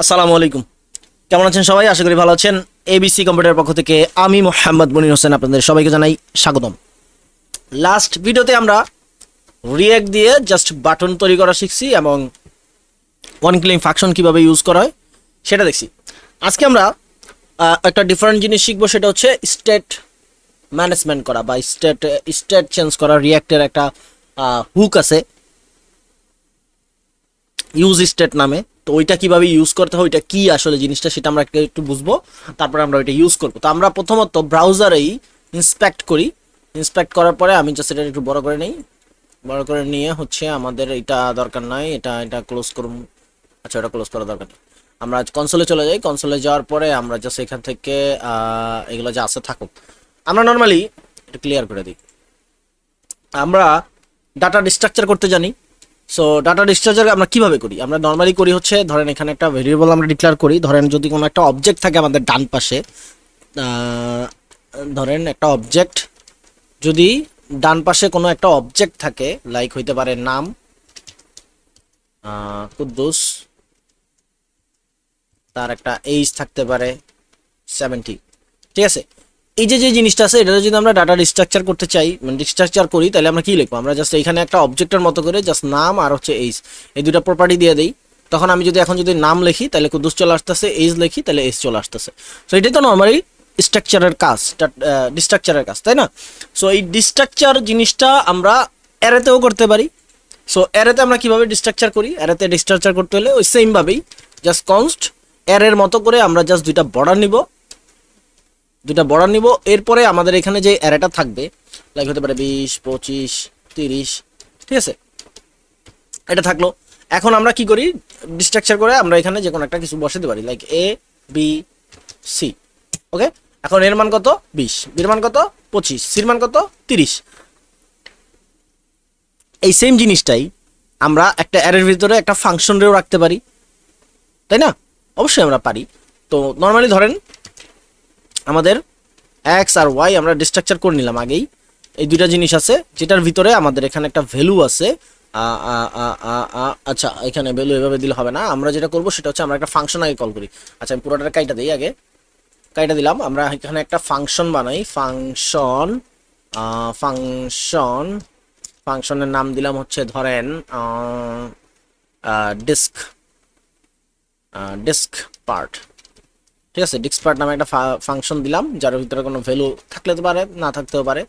আসসালামু আলাইকুম। কেমন আছেন সবাই? আশা করি ভালো আছেন। এবিসি কম্পিউটারের পক্ষ থেকে আমি মোহাম্মদ মনির হোসেন আপনাদের সবাইকে জানাই স্বাগতম। লাস্ট ভিডিওতে আমরা রিয়াক্ট দিয়ে জাস্ট বাটন তৈরি করা শিখছি এবং ওয়ান ক্লিং ফাংশন কীভাবে ইউজ করা হয় সেটা দেখছি। আজকে আমরা একটা ডিফারেন্ট জিনিস শিখব, সেটা হচ্ছে স্টেট ম্যানেজমেন্ট করা বা স্টেট স্টেট চেঞ্জ করা রিয়াক্টের একটা হুক আছে। ইউজ স্টেট নামে। তো ওইটা কীভাবে ইউজ করতে হয়, ওইটা কি আসলে জিনিসটা সেটা আমরা একটু- বুঝব। তারপরে আমরা ওইটা ইউজ করব। তো আমরা প্রথমত ব্রাউজারেই ইন্সপেক্ট করি। ইন্সপেক্ট করার পরে আমি জাস্ট এটা একটু বড় করে নিই। বড় করে নিয়ে হচ্ছে আমাদের এটা দরকার নাই, এটা এটা ক্লোজ করুন। আচ্ছা এটা ক্লোজ করা দরকার আমরা কনসোলে চলে যাই। কনসোলে যাওয়ার পরে আমরা জাস্ট এখান থেকে এগুলো যা আছে থাকুক। আমরা নর্মালি এটা ক্লিয়ার করে দিই। আমরা ডাটা ডিস্ট্রাকচার করতে জানি। সো ডাটা ডিসচার্জার আমরা কীভাবে করি? আমরা নর্মালি করি হচ্ছে, ধরেন এখানে একটা ভেরিয়েবল আমরা ডিক্লেয়ার করি। ধরেন যদি কোনো একটা অবজেক্ট থাকে আমাদের ডান পাশে ধরেন একটা অবজেক্ট যদি ডান পাশে কোনো একটা অবজেক্ট থাকে লাইক হইতে পারে নাম কুদ্দুস, তার একটা এইজ থাকতে পারে সেভেন্টি ঠিক আছে? এই যে যে জিনিসটা আছে এটা যদি আমরা ডাটা ডিস্ট্রাকচার করতে চাই মানে ডিস্ট্রাকচার করি, তাহলে আমরা কি লিখব? আমরা জাস্ট এখানে একটা অবজেক্টের মতো করে জাস্ট নাম আর হচ্ছে এইজ এই দুটা প্রপার্টি দিয়ে দিই। তখন আমি যদি এখন যদি নাম লিখি, তাহলে কুদ্দুস চলে আসতেছে এইজ লিখি, তাহলে এইজ চলে আসতেছে। সো এটাই তো নর্মালি স্ট্রাকচারের কাজ ডিস্ট্রাকচারের কাজ, তাই না? সো এই ডিস্ট্রাকচার জিনিসটা আমরা অ্যারেতেও করতে পারি। সো অ্যারেতে আমরা কীভাবে ডিস্ট্রাকচার করি? অ্যারেতে ডিস্ট্রাকচার করতে হলে ওই সেমভাবেই জাস্ট কনস্ট অ্যারের মতো করে আমরা জাস্ট দুইটা বর্ডার নিব। দুটা বর্ডার নিব। এরপরে আমাদের এখানে যে অ্যারেটা থাকবে লাইক হতে পারে বিশ, পঁচিশ, তিরিশ, ঠিক আছে? এটা থাকল। এখন আমরা কি করি? ডিস্ট্রাকচার করে আমরা এখানে যে কোনো একটা কিছু বসাতে পারি like A B C okay এখন এর মান কত? বিশ। বির মান কত? পঁচিশ। সির মান কত? তিরিশ। এই সেম জিনিসটাই আমরা একটা অ্যারের ভিতরে একটা ফাংশনরেও রাখতে পারি, তাই না? অবশ্যই আমরা পারি। তো নর্মালি ধরেন আমাদের এক্স আর ওয়াই আমরা ডিস্ট্রাকচার করে নিলাম আগেই। এই দুইটা জিনিস আছে, যেটার ভিতরে আমাদের এখানে একটা ভ্যালু আছে। আচ্ছা এখানে ভ্যালু এভাবে দিলে হবে না। আমরা যেটা করব সেটা হচ্ছে আমরা একটা ফাংশন আগে কল করি। আচ্ছা আমি পুরোটা কাইটা দিই আগে। কাইটা দিলাম, আমরা এখানে একটা ফাংশন বানাই। ফাংশন ফাংশন ফাংশনের নাম দিলাম হচ্ছে ধরেন ডিস্ক ডিস্ক পার্ট ঠিক আছে ডিস্ক পার্ট নামে একটা ফাংশন দিলাম, যার ভিতরে কোনো ভ্যালু থাকলে তো পারে, না থাকতেও পারে।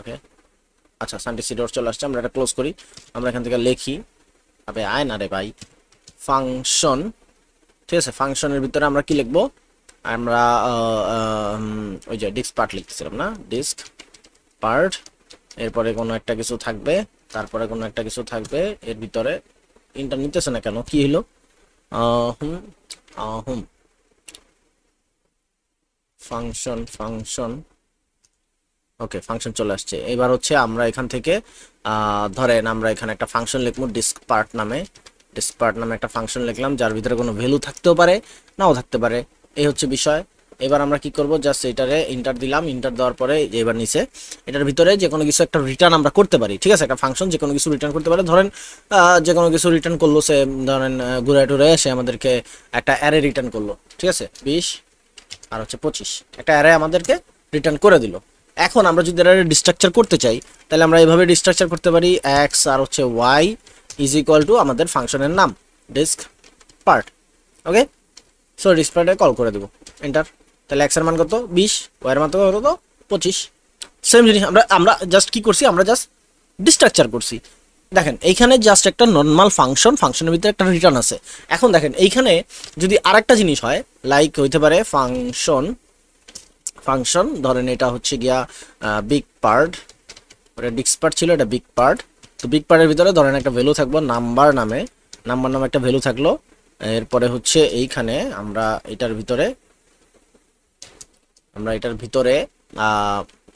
ওকে আচ্ছা সানডে সিডোর চলে আসছে, আমরা এটা ক্লোজ করি। আমরা এখান থেকে লিখি, আবে আয় না রে ভাই। ফাংশন ঠিক আছে ফাংশনের ভিতরে আমরা কি লিখব? আমরা ওই যে ডিস্ক পার্ট লিখতেছিলাম না? ডিস্ক পার্ট এরপরে কোনো একটা কিছু থাকবে, তারপরে কোনো একটা কিছু থাকবে, এর ভিতরে ইন্টার নিতেছে না কেন? কি হলো হুম হুম। ফাংশন ফাংশন ওকে ফাংশন চলে আসছে। এবার হচ্ছে আমরা এখান থেকে ধরেন আমরা এখানে একটা ফাংশন লিখব ডিস্ক পার্ট নামে। ডিস্ক পার্ট নামে একটা ফাংশন লিখলাম, যার ভিতরে কোনো ভ্যালু থাকতেও পারে, নাও থাকতে পারে। এই হচ্ছে বিষয়। এবার আমরা কি করব? জাস্ট এটারে ইন্টার দিলাম। ইন্টার দেওয়ার পরে এবার নিচে, এটার ভিতরে যে কোনো কিছু একটা রিটার্ন আমরা করতে পারি, ঠিক আছে? একটা ফাংশন যে কোনো কিছু রিটার্ন করতে পারে। ধরেন যে কোনো কিছু রিটার্ন করল সে, ধরেন ঘুরে টুরে সে আমাদেরকে একটা অ্যারে রিটার্ন করল, ঠিক আছে? বিশ আর হচ্ছে পঁচিশ। একটা অ্যারে আমাদেরকে রিটার্ন করে দিল। এখন আমরা যদি অ্যারে ডিস্ট্রাকচার করতে চাই, তাহলে আমরা এইভাবে ডিস্ট্রাকচার করতে পারি এক্স আর হচ্ছে ওয়াই ইজ ইকুয়াল টু আমাদের ফাংশনের নাম disk part okay so disk পার্টে কল করে দেবো। এন্টার তাহলে এক্সের মান কত? বিশ। ওয়াই এর মান কত? পঁচিশ। সেম জিনিস, আমরা আমরা জাস্ট কি করছি? আমরা জাস্ট ডিস্ট্রাকচার করছি। দেখেন, এইখানে জাস্ট একটা নর্মাল ফাংশন ফাংশনের ভিতরে একটা রিটার্ন আছে। এখন দেখেন, এইখানে যদি আরেকটা জিনিস হয় লাইক হইতে পারে ফাংশন ফাংশন ধরেন এটা হচ্ছে গিয়া বিগ পার্ট ওটা ডিস্ক পার্ট ছিল, এটা বিগ পার্ট তো বিগ পার্টের ভিতরে ধরেন একটা ভ্যালু থাকব নাম্বার নামে নাম্বার নামে একটা ভ্যালু থাকল। এরপরে হচ্ছে এইখানে আমরা এটার ভিতরে, আমরা এটার ভিতরে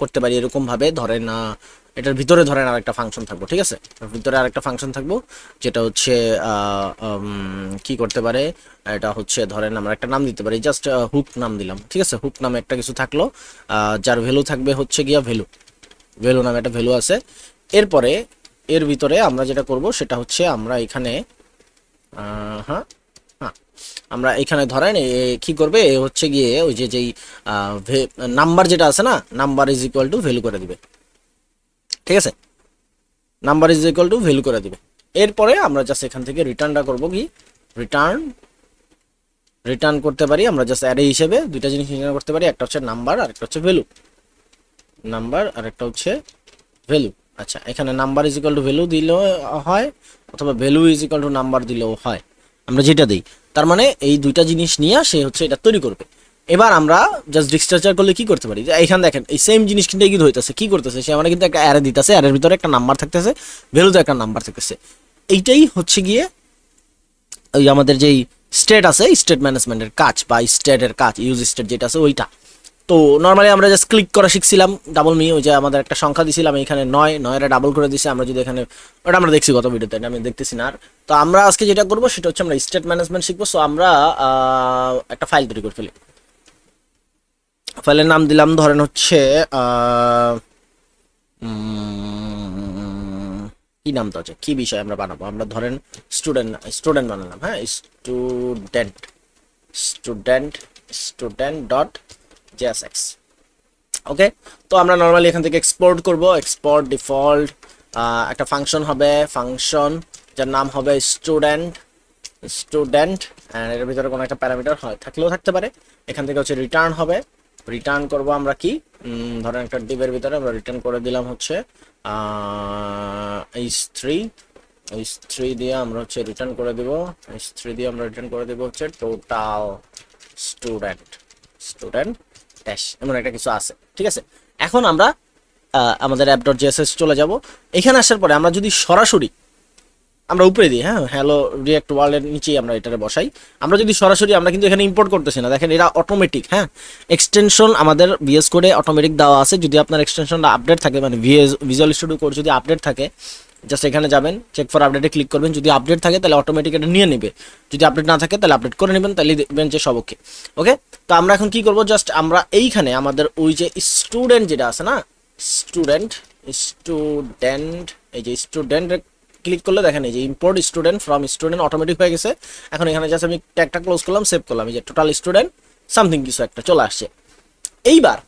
করতে পারি এরকমভাবে। ধরেন এটার ভিতরে ধরেন আরেকটা ফাংশন থাকব, ঠিক আছে? ভিতরে আরেকটা ফাংশন থাকব, যেটা হচ্ছে কি করতে পারে? এটা হচ্ছে ধরেন আমরা একটা নাম দিতে পারি জাস্ট হুক নাম দিলাম, ঠিক আছে? হুক নামে একটা কিছু থাকল যার ভ্যালু থাকবে হচ্ছে গিয়া ভ্যালু ভ্যালু নামে একটা ভ্যালু আছে। এরপরে, এর ভিতরে আমরা যেটা করব, সেটা হচ্ছে আমরা এখানে হ্যাঁ হ্যাঁ আমরা এখানে ধরেন কি করবে? এ হচ্ছে গিয়ে ওই যে যেই নাম্বার যেটা আছে না number is equal to value করে দিবে। ঠিক আছে? Number is equal to value করে দিবে। এরপরে আমরা জাস্ট এখান থেকে রিটার্নটা করব কি? রিটার্ন রিটার্ন করতে পারি, আমরা জাস্ট অ্যারে হিসেবে দুইটা জিনিস রিটার্ন করতে পারি, একটা হচ্ছে নাম্বার আর একটা হচ্ছে ভ্যালু নাম্বার আর একটা হচ্ছে ভ্যালু আচ্ছা এখানে number is equal to value দিলেও হয়, অথবা value is equal to number দিলেও হয়। আমরা যেটা দিই, তার মানে এই দুইটা জিনিস নিয়ে সে হচ্ছে এটা তৈরি করবে। এবার আমরা জাস্ট ডিস্ট্রাকচার করলে কি করতে পারি? এখানে দেখেন, এই সেম জিনিস কিন্তু কি হইতেছে কি করতেছে? সে আমাদের কিন্তু একটা অ্যারে দিতেছে অ্যারের ভিতরে একটা নাম্বার থাকতেছে ভ্যালুতে একটা নাম্বার থাকতেছে। এইটাই হচ্ছে গিয়ে ওই আমাদের যেই স্টেট আছে স্টেট ম্যানেজমেন্টের কাজ বা স্টেটের কাজ ইউজ স্টেট যেটা আছে ওইটা। তো নর্মালি আমরা জাস্ট ক্লিক করা শিখছিলাম ডাবল মি ওই যে আমাদের একটা সংখ্যা দিছিলাম এখানে নয় নয়টা ডাবল করে দিছে, আমরা যদি এখানে, ওটা আমরা দেখছি গত ভিডিওতে এটা আমি দেখতেছি না আর। তো আমরা আজকে যেটা করব, সেটা হচ্ছে আমরা স্টেট ম্যানেজমেন্ট শিখব। সো আমরা একটা ফাইল তৈরি করে ফেলি। ফাইলের নাম দিলাম, ধরেন হচ্ছে কি নাম তো আছে? কি বিষয় আমরা বানাবো? আমরা ধরেন স্টুডেন্ট স্টুডেন্ট বানালাম হ্যাঁ? Student student student dot JSX okay তো আমরা নর্মালি এখান থেকে এক্সপোর্ট করব। এক্সপোর্ট ডিফল্ট একটা ফাংশন হবে ফাংশন যার নাম হবে স্টুডেন্ট স্টুডেন্ট এর ভিতরে কোনো একটা প্যারামিটার হয়, থাকলেও থাকতে পারে। এখান থেকে হচ্ছে রিটার্ন হবে। রিটার্ন করব আমরা কি? ধরেন একটা ডিবের ভিতরে আমরা রিটার্ন করে দিলাম হচ্ছে এইচ থ্রি এইচ থ্রি দিয়ে আমরা হচ্ছে রিটার্ন করে দেব এইচ থ্রি দিয়ে আমরা রিটার্ন করে দেব হচ্ছে টোটাল স্টুডেন্ট স্টুডেন্ট ড্যাশ এমন একটা কিছু আছে, ঠিক আছে? এখন আমরা আমাদের অ্যাপ ডট চলে যাব। এখানে আসার পরে আমরা যদি সরাসরি আমরা উপরে দিই হ্যাঁ? হ্যালো রিয়াক্ট ওয়ার্ল্ডের নিচেই আমরা এটারে বসাই। আমরা যদি সরাসরি, আমরা কিন্তু এখানে ইম্পোর্ট করতেছি না। দেখেন এটা অটোমেটিক হ্যাঁ? এক্সটেনশন আমাদের ভিএস কোডে অটোমেটিক দেওয়া আছে। যদি আপনার এক্সটেনশনটা আপডেট থাকে মানে ভিএস ভিজুয়াল স্টুডিও কোড যদি আপডেট থাকে জাস্ট এখানে যাবেন চেক ফর আপডেটে ক্লিক করবেন। যদি আপডেট থাকে, তাহলে অটোমেটিক এটা নিয়ে নেবে। যদি আপডেট না থাকে, তাহলে আপডেট করে নেবেন, তাহলে দেখবেন যে সব ওকে ওকে তো আমরা এখন কি করব? জাস্ট আমরা এইখানে আমাদের ওই যে স্টুডেন্ট যেটা আছে না? স্টুডেন্ট স্টুডেন্ট এই যে স্টুডেন্ট ক্লিক করলে দেখেন এই যে import student from student automatic হয়ে গেছে। এখন এখানে জাস্ট আমি ট্যাগটা ক্লোজ করলাম সেভ করলাম। এই যে টোটাল স্টুডেন্ট সামথিং কিছু একটা চলে আসছে। এইবার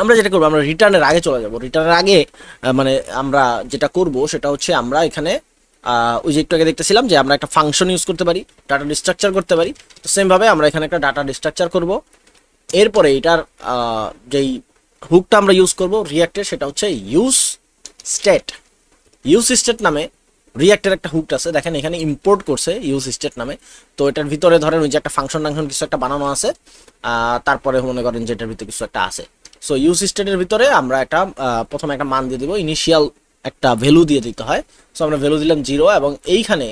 আমরা যেটা করব, আমরা রিটার্নের আগে চলে যাব। রিটার্নের আগে মানে আমরা যেটা করব সেটা হচ্ছে আমরা এখানে ওই যে একটু আগে দেখতেছিলাম যে আমরা একটা ফাংশন ইউজ করতে পারি ডাটা ডিস্ট্রাকচার করতে পারি। তো সেমভাবে আমরা এখানে একটা ডাটা ডিস্ট্রাকচার করব। এরপরে এটার যেই হুকটা আমরা ইউজ করব রিয়াক্টের সেটা হচ্ছে ইউজ স্টেট ইউজ স্টেট নামে রিয়াক্টের একটা হুক আছে। দেখেন, এখানে ইম্পোর্ট করছে ইউজ স্টেট নামে। তো এটার ভিতরে ধরেন ওই যে একটা ফাংশন টাংশন কিছু একটা বানানো আছে তারপরে মনে করেন যে এটার ভিতরে কিছু একটা আছে। সো ইউজ স্টেটের ভিতরে আমরা একটা প্রথমে একটা মান দিয়ে দিব ইনিশিয়াল একটা ভ্যালু দিয়ে দিতে হয়। সো আমরা ভ্যালু দিলাম জিরো এবং এইখানে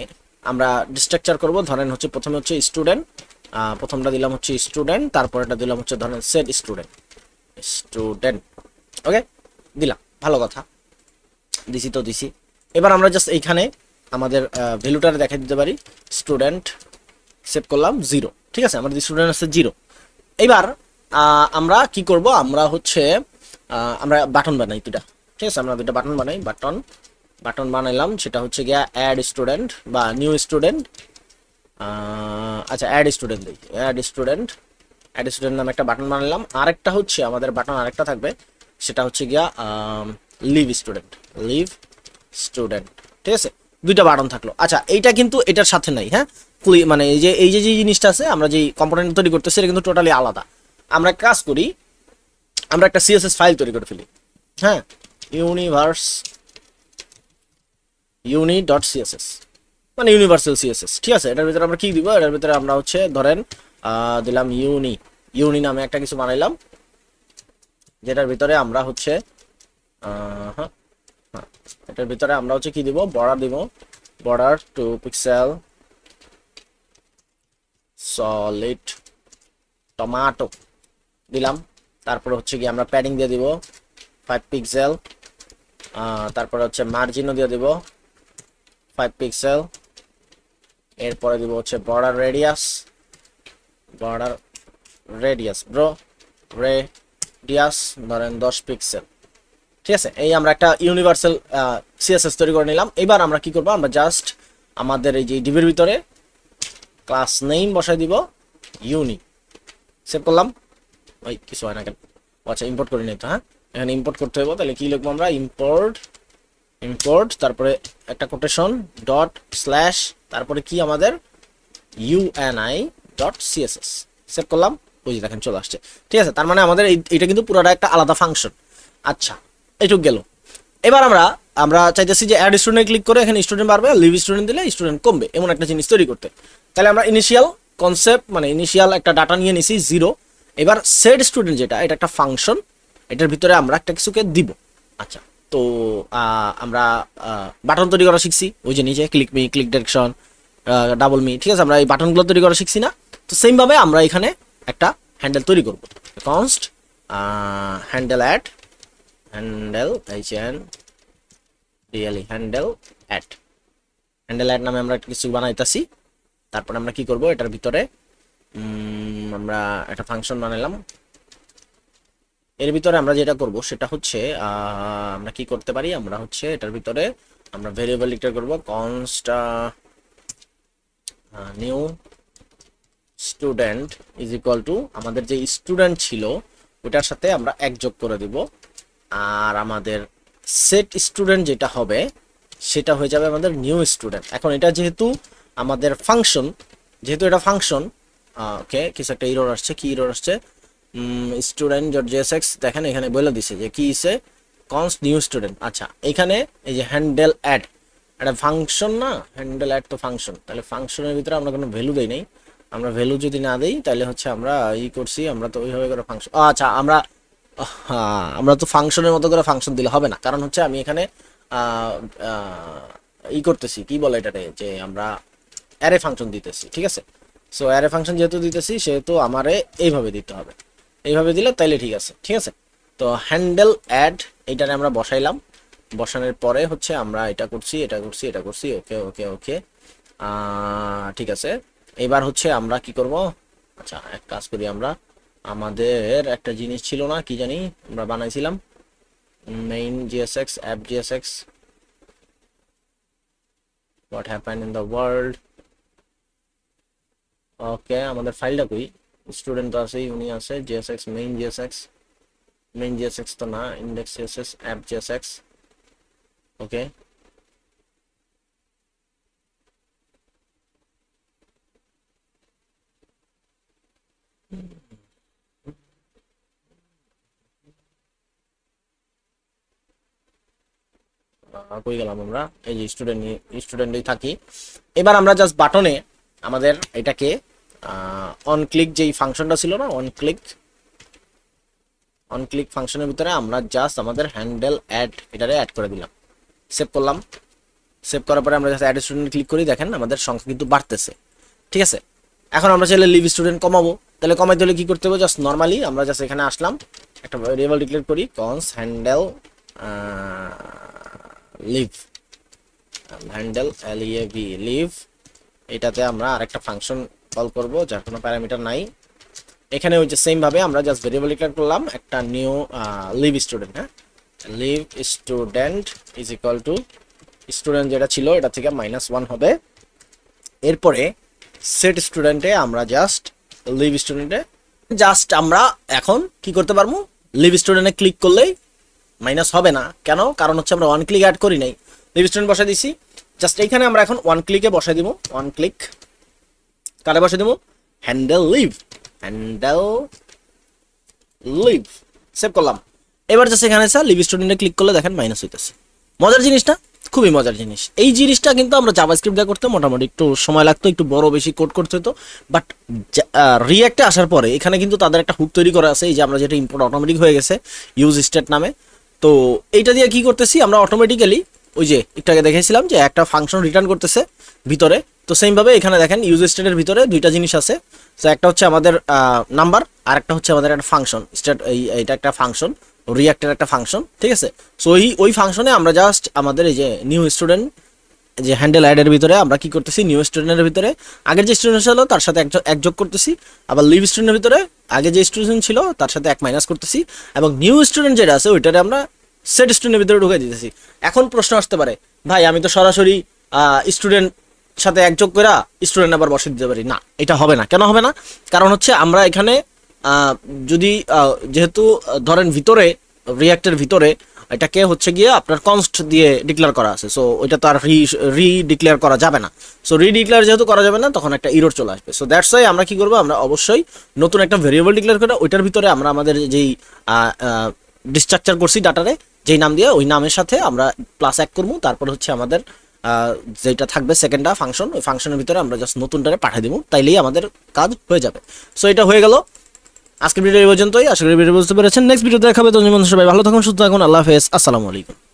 আমরা ডিস্ট্রাকচার করব। ধরেন হচ্ছে প্রথমে হচ্ছে স্টুডেন্ট প্রথমটা দিলাম হচ্ছে স্টুডেন্ট তারপরেটা দিলাম হচ্ছে ধরেন সেট স্টুডেন্ট স্টুডেন্ট ওকে দিলাম, ভালো কথা। দিছি তো দিছি। এবার আমরা জাস্ট এইখানে আমাদের ভ্যালুটা দেখা দিতে পারি। স্টুডেন্ট সেভ করলাম জিরো ঠিক আছে? আমাদের স্টুডেন্ট আছে জিরো এবার আমরা কি করব? আমরা হচ্ছে আমরা বাটন বানাই দুটা ঠিক আছে? আমরা দুটা বাটন বানাই। বাটন বাটন বানাইলাম। সেটা হচ্ছে গিয়া অ্যাড স্টুডেন্ট বা নিউ স্টুডেন্ট আচ্ছা অ্যাড স্টুডেন্ট দিই অ্যাড স্টুডেন্ট অ্যাড স্টুডেন্ট নামে একটা বাটন বানালাম আরেকটা হচ্ছে আমাদের বাটন আরেকটা থাকবে। সেটা হচ্ছে গিয়া লিভ স্টুডেন্ট লিভ স্টুডেন্ট। ঠিক আছে? দুইটা বাটন থাকল। আচ্ছা এইটা কিন্তু এটার সাথে নাই হ্যাঁ? মানে এই যে এই যে যে জিনিসটা আছে আমরা যে কম্পোনেন্ট তৈরি করতেছি এটা কিন্তু টোটালি আলাদা। আমরা কাজ করি আমরা একটা সিএসএস ফাইল তৈরি করে ফেলি হ্যাঁ? ইউনিভার্স ইউনি ডট সিএসএস মানে ইউনিভার্সাল সিএসএস ঠিক আছে? এটার ভিতরে আমরা কি দিব? এটার ভিতরে আমরা হচ্ছে ধরেন দিলাম ইউনি ইউনি নামে একটা কিছু বানাইলাম যেটার ভিতরে আমরা হচ্ছে হ্যাঁ, এটার ভিতরে আমরা হচ্ছে কি দিব? বর্ডার দিব। Border two pixel solid tomato দিলাম। তারপরে হচ্ছে কি আমরা প্যাডিং দিয়ে দিব। ফাইভ পিক্সেল তারপরে হচ্ছে মার্জিনও দিয়ে দিব। ফাইভ পিক্সেল এরপরে দিব হচ্ছে border radius border radius bro radius ধরেন দশ পিক্সেল ঠিক আছে? এই আমরা একটা ইউনিভার্সাল সিএসএস তৈরি করে নিলাম। এবার আমরা কি করব? আমরা জাস্ট আমাদের এই যে ডিবির ভিতরে ক্লাস নেম বসাই দিব ইউনি সেভ করলাম। ওই, কিছু হয় না কেন? আচ্ছা ইম্পোর্ট করে নিতে হ্যাঁ? এখানে ইম্পোর্ট করতে হবে তাহলে কি লিখব আমরা? ইম্পোর্ট ইম্পোর্ট তারপরে একটা কোটেশন ডট স্ল্যাশ তারপরে কি আমাদের? ইউএনআই ডট সিএসএস সেভ করলাম। যে দেখেন, চলে আসছে। ঠিক আছে? তার মানে আমাদের এটা কিন্তু পুরোটা একটা আলাদা ফাংশন আচ্ছা এইটুক গেল। এবার আমরা আমরা চাইতেছি যে অ্যাড স্টুডেন্ট ক্লিক করে এখানে স্টুডেন্ট বাড়বে লিভ স্টুডেন্ট দিলে স্টুডেন্ট কমবে, এমন একটা জিনিস তৈরি করতে। তাহলে আমরা ইনিশিয়াল কনসেপ্ট মানে ইনিশিয়াল একটা ডাটা নিয়ে নিছি জিরো এবার সেট স্টুডেন্ট যেটা, এটা একটা ফাংশন এটার ভিতরে আমরা একটা কিছুকে দিব। আচ্ছা তো আমরা বাটন তৈরি করা শিখছি, ওই যে নিচে click me click direction double me ঠিক আছে? আমরা এই বাটনগুলো তৈরি করা শিখছি না। তো সেমভাবে আমরা এখানে একটা হ্যান্ডেল তৈরি করব। Const handle add handle H N really handle add handle add নামে আমরা কিছু বানাইতেছি। তারপর আমরা কি করব? এটার ভিতরে আমরা একটা ফাংশন বানালাম এর ভিতরে আমরা যেটা করব, সেটা হচ্ছে আমরা কি করতে পারি? আমরা হচ্ছে এটার ভিতরে আমরা ভেরিয়েবল ডিক্লেয়ার করব const new student is equal to আমাদের যে স্টুডেন্ট ছিল ওটার সাথে আমরা এক যোগ করে দিব। আর আমাদের সেট স্টুডেন্ট যেটা হবে, সেটা হয়ে যাবে আমাদের নিউ স্টুডেন্ট এখন এটা যেহেতু আমাদের ফাংশন যেহেতু এটা ফাংশন ওকে কিছু একটা ইরোর আসছে, কি ইরোর আসছে? স্টুডেন্ট ডট জিএসএক্স দেখেন এখানে বলে দিছে যে কি ইসে কনস নিউ স্টুডেন্ট আচ্ছা এখানে এই যে হ্যান্ডেল অ্যাড একটা ফাংশন না? হ্যান্ডেল অ্যাড তো ফাংশন তাহলে ফাংশনের ভিতরে আমরা কোনো ভ্যালু দেই নাই। আমরা ভ্যালু যদি না দেই, তাহলে হচ্ছে আমরা ই করছি, আমরা তো ওইভাবে করে ফাংশন আচ্ছা আমরা হ্যাঁ আমরা তো ফাংশনের মতো করে ফাংশন দিলে হবে না। কারণ হচ্ছে আমি এখানে ই করতেছি, কি বলে এটাতে যে আমরা অ্যারে ফাংশন দিতেছি, ঠিক আছে? সো অ্যারে ফাংশন যেহেতু দিতেছি, সেহেতু আমারে এইভাবে দিতে হবে। এইভাবে দিলে তাইলে ঠিক আছে ঠিক আছে? তো হ্যান্ডেল অ্যাড এইটারে আমরা বসাইলাম। বসানোর পরে হচ্ছে আমরা এটা করছি এটা করছি এটা করছি ওকে ওকে ওকে ঠিক আছে? এবার হচ্ছে আমরা কি করব? আচ্ছা এক কাজ করি আমরা। আমাদের একটা জিনিস ছিল না, কি জানি আমরা বানাইছিলাম। Main JSX app JSX what happen in the world okay আমাদের ফাইলটা কই? স্টুডেন্ট তো আছে উনি আছে JSX main JSX main JSX তো না index JSX app JSX okay কই গেলাম আমরা? এই যে স্টুডেন্ট স্টুডেন্টই থাকি। এবার আমরা জাস্ট বাটনে আমাদের এটাকে অন ক্লিক যেই ফাংশনটা ছিল না অন ক্লিক অন ক্লিক ফাংশনের ভিতরে আমরা জাস্ট আমাদের হ্যান্ডেল অ্যাড এটারে অ্যাড করে দিলাম। সেভ করলাম। সেভ করার পরে আমরা জাস্ট অ্যাড স্টুডেন্ট ক্লিক করি, দেখেন আমাদের সংখ্যা কিন্তু বাড়তেছে। ঠিক আছে? এখন আমরা চাইলে লিভ স্টুডেন্ট কমাবো। তাহলে কমাইতে হলে কি করতে হবে? জাস্ট নর্মালি আমরা জাস্ট এখানে আসলাম। একটা ভেরিয়েবল ডিক্লেয়ার করি const handle leave handle L E A V leave এটাতে আমরা আরেকটা ফাংশন কল করব, যার কোনো প্যারামিটার নাই। এখানে ওই যে সেম ভাবে আমরা জাস্ট ভেরিয়েবল ডিক্লেয়ার করলাম, একটা নিউ লিভ স্টুডেন্ট হ্যাঁ? Leave student is equal to student যেটা ছিল, এটা থেকে মাইনাস ওয়ান হবে। এরপরে সেট স্টুডেন্টে আমরা জাস্ট লিভ স্টুডেন্টে জাস্ট আমরা এখন কি করতে পারব? লিভ স্টুডেন্টে ক্লিক করলেই মাইনাস হবে না। কেন? কারণ হচ্ছে আমরা ওয়ান ক্লিক অ্যাড করি নাই। লিভ স্টুডেন্ট বসাই দিছি। জাস্ট এইখানে আমরা এখন ওয়ান ক্লিকে বসাই দিব। ওয়ান ক্লিক কারে বসাই দিব? Handle leave handle leave save করলাম। এবার জাস্ট এখানে স্যার লিভ স্টুডেন্টে ক্লিক করলে দেখেন মাইনাস হইতেছে। মজার জিনিসটা? খুবই মজার জিনিস। এই জিনিসটা কিন্তু আমরা জাভাস্ক্রিপ্ট দিয়ে করতে মোটামুটি একটু সময় লাগতো, একটু বড় বেশি কোড করতে হতো বাট রিয়াক্টে আসার পরে এখানে কিন্তু তাদের একটা হুক তৈরি করা আছে। এই যে আমরা যেটা ইম্পোর্ট অটোমেটিক হয়ে গেছে ইউজ স্টেট নামে। তো এইটা দিয়ে কি করতেছি, আমরা অটোমেটিক্যালি ওই যে আগে দেখেছিলাম যে একটা ফাংশন রিটার্ন করতেছে ভিতরে। তো সেমভাবে এখানে দেখেন ইউজ স্টেটের ভিতরে দুইটা জিনিস আছে। তো একটা হচ্ছে আমাদের নাম্বার আর একটা হচ্ছে আমাদের একটা ফাংশন স্টেট এই এটা একটা ফাংশন রিয়াক্টের একটা ফাংশন ঠিক আছে? সো ওই ওই ফাংশনে আমরা জাস্ট আমাদের এই যে নিউ স্টুডেন্ট যে হ্যান্ডেল অ্যাডের ভিতরে আমরা কি করতেছি নিউ স্টুডেন্টের ভিতরে। আগের যে স্টুডেন্ট ছিল, তার সাথে এক- এক যোগ করতেছি। আবার লিভ স্টুডেন্টের ভিতরে, আগে যে স্টুডেন্ট ছিল, তার সাথে এক মাইনাস করতেছি। এবং নিউ স্টুডেন্ট যেটা আছে, ওইটারে আমরা সেট স্টুডেন্টের ভিতরে ঢুকে দিতেছি। এখন প্রশ্ন আসতে পারে, ভাই, আমি তো সরাসরি স্টুডেন্ট সাথে এক যোগ করে স্টুডেন্ট আবার বসে দিতে পারি। না, এটা হবে না। কেন হবে না? কারণ হচ্ছে আমরা এখানে যদি যেহেতু ধরেন ভিতরে রিয়াক্টের ভিতরে এটাকে হচ্ছে গিয়ে আপনার কনস্ট দিয়ে ডিক্লেয়ার করা আছে। সো ওইটা তো আর রি রি ডিক্লেয়ার করা যাবে না। সো রি ডিক্লেয়ার যেহেতু করা যাবে না, তখন একটা ইরোর চলে আসবে। সো দ্যাটস ওয়াই আমরা কি করব? আমরা অবশ্যই নতুন একটা ভেরিয়েবল ডিক্লেয়ার করে, ওইটার ভিতরে আমরা আমাদের যেই ডিস্ট্রাকচার করছি ডাটারে যেই নাম দিয়ে ওই নামের সাথে আমরা প্লাস এক করব। তারপর হচ্ছে আমাদের যেটা থাকবে সেকেন্ডটা ফাংশন ওই ফাংশনের ভিতরে আমরা জাস্ট নতুনটারে পাঠিয়ে দেবো। তাইলেই আমাদের কাজ হয়ে যাবে। সো এটা হয়ে গেল। আজকের ভিডিও পর্যন্তই। আশা করি ভিডিও বুঝতে পেরেছেন। নেক্সট ভিডিও দেখাবে তো সবাই ভালো থাকুন, সুস্থ থাকুন। আল্লাহ হাফেজ। আসসালামু আলাইকুম।